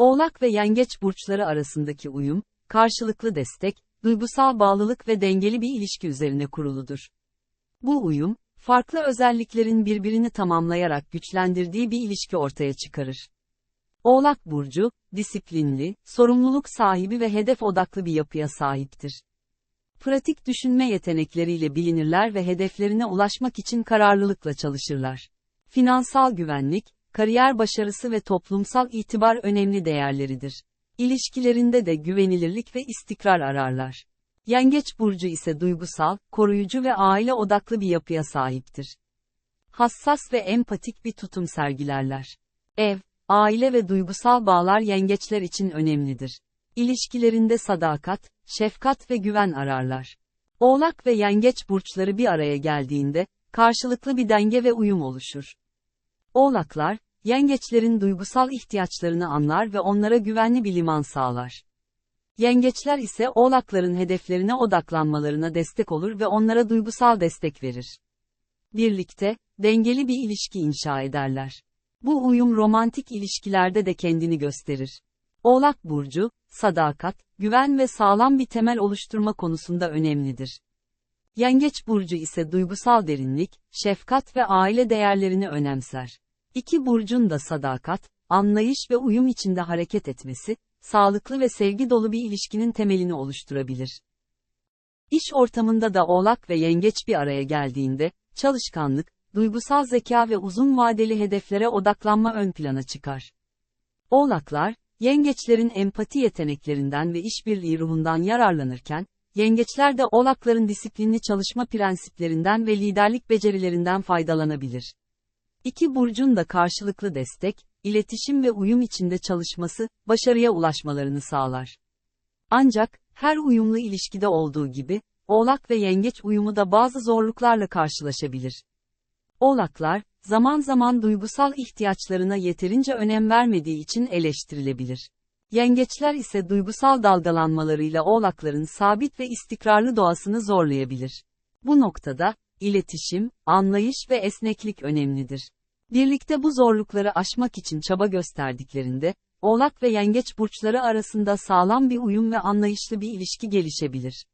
Oğlak ve Yengeç burçları arasındaki uyum, karşılıklı destek, duygusal bağlılık ve dengeli bir ilişki üzerine kuruludur. Bu uyum, farklı özelliklerin birbirini tamamlayarak güçlendirdiği bir ilişki ortaya çıkarır. Oğlak burcu, disiplinli, sorumluluk sahibi ve hedef odaklı bir yapıya sahiptir. Pratik düşünme yetenekleriyle bilinirler ve hedeflerine ulaşmak için kararlılıkla çalışırlar. Finansal güvenlik, kariyer başarısı ve toplumsal itibar önemli değerleridir. İlişkilerinde de güvenilirlik ve istikrar ararlar. Yengeç burcu ise duygusal, koruyucu ve aile odaklı bir yapıya sahiptir. Hassas ve empatik bir tutum sergilerler. Ev, aile ve duygusal bağlar yengeçler için önemlidir. İlişkilerinde sadakat, şefkat ve güven ararlar. Oğlak ve yengeç burçları bir araya geldiğinde, karşılıklı bir denge ve uyum oluşur. Oğlaklar, yengeçlerin duygusal ihtiyaçlarını anlar ve onlara güvenli bir liman sağlar. Yengeçler ise oğlakların hedeflerine odaklanmalarına destek olur ve onlara duygusal destek verir. Birlikte, dengeli bir ilişki inşa ederler. Bu uyum romantik ilişkilerde de kendini gösterir. Oğlak Burcu, sadakat, güven ve sağlam bir temel oluşturma konusunda önemlidir. Yengeç Burcu ise duygusal derinlik, şefkat ve aile değerlerini önemser. İki burcun da sadakat, anlayış ve uyum içinde hareket etmesi, sağlıklı ve sevgi dolu bir ilişkinin temelini oluşturabilir. İş ortamında da oğlak ve yengeç bir araya geldiğinde, çalışkanlık, duygusal zeka ve uzun vadeli hedeflere odaklanma ön plana çıkar. Oğlaklar, yengeçlerin empati yeteneklerinden ve işbirliği ruhundan yararlanırken, yengeçler de oğlakların disiplinli çalışma prensiplerinden ve liderlik becerilerinden faydalanabilir. İki burcun da karşılıklı destek, iletişim ve uyum içinde çalışması, başarıya ulaşmalarını sağlar. Ancak, her uyumlu ilişkide olduğu gibi, oğlak ve yengeç uyumu da bazı zorluklarla karşılaşabilir. Oğlaklar, zaman zaman duygusal ihtiyaçlarına yeterince önem vermediği için eleştirilebilir. Yengeçler ise duygusal dalgalanmalarıyla oğlakların sabit ve istikrarlı doğasını zorlayabilir. Bu noktada, iletişim, anlayış ve esneklik önemlidir. Birlikte bu zorlukları aşmak için çaba gösterdiklerinde, Oğlak ve Yengeç burçları arasında sağlam bir uyum ve anlayışlı bir ilişki gelişebilir.